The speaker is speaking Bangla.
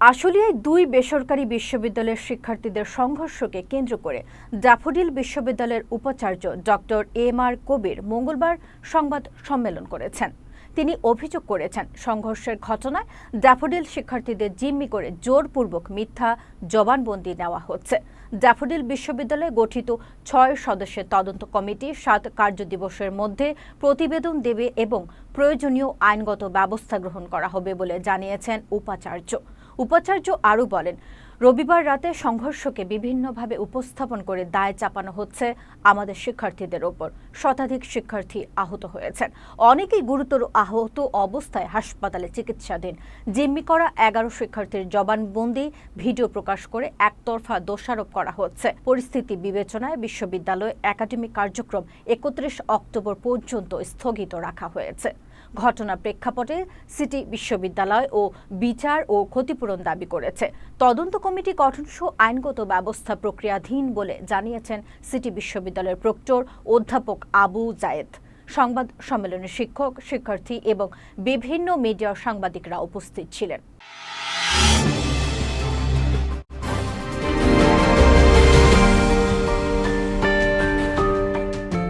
আশুলিয়ায় দুই বেসরকারি বিশ্ববিদ্যালয়ের শিক্ষার্থীদের সংঘর্ষকে কেন্দ্র করে ড্যাফোডিল বিশ্ববিদ্যালয়ের উপাচার্য ডক্টর এম আর কবির মঙ্গলবার সংবাদ সম্মেলন করেছেন। তিনি অভিযোগ করেছেন, সংঘর্ষের ঘটনায় ড্যাফোডিল শিক্ষার্থীদের জিম্মি করে জোরপূর্বক মিথ্যা জবানবন্দি নেওয়া হচ্ছে। ড্যাফোডিল বিশ্ববিদ্যালয়ে গঠিত ছয় সদস্যের তদন্ত কমিটি সাত কার্যদিবসের মধ্যে প্রতিবেদন দেবে এবং প্রয়োজনীয় আইনগত ব্যবস্থা গ্রহণ করা হবে বলে জানিয়েছেন উপাচার্য। উপাচার্য আরও বলেন, রবিবার রাতে সংঘর্ষকে বিভিন্নভাবে উপস্থাপন করে দায় চাপানো হচ্ছে আমাদের শিক্ষার্থীদের ওপর। শতাধিক শিক্ষার্থী আহত হয়েছেন। অনেকেই গুরুতর আহত অবস্থায় হাসপাতালে চিকিৎসাধীন। জিম্মি করা এগারো শিক্ষার্থীর জবানবন্দি, ভিডিও প্রকাশ করে একতরফা দোষারোপ করা হচ্ছে। পরিস্থিতি বিবেচনায় বিশ্ববিদ্যালয় একাডেমিক কার্যক্রম একত্রিশ অক্টোবর পর্যন্ত স্থগিত রাখা হয়েছে। ঘটনার প্রেক্ষাপটে সিটি বিশ্ববিদ্যালয় ও বিচার ও ক্ষতিপূরণ দাবি করেছে। তদন্ত কমিটি গঠনসহ আইনগত ব্যবস্থা প্রক্রিয়াধীন বলে জানিয়েছেন সিটি বিশ্ববিদ্যালয়ের প্রক্টর অধ্যাপক আবু জায়েদ। সংবাদ সম্মেলনে শিক্ষক, শিক্ষার্থী এবং বিভিন্ন মিডিয়ার সাংবাদিকরা উপস্থিত ছিলেন।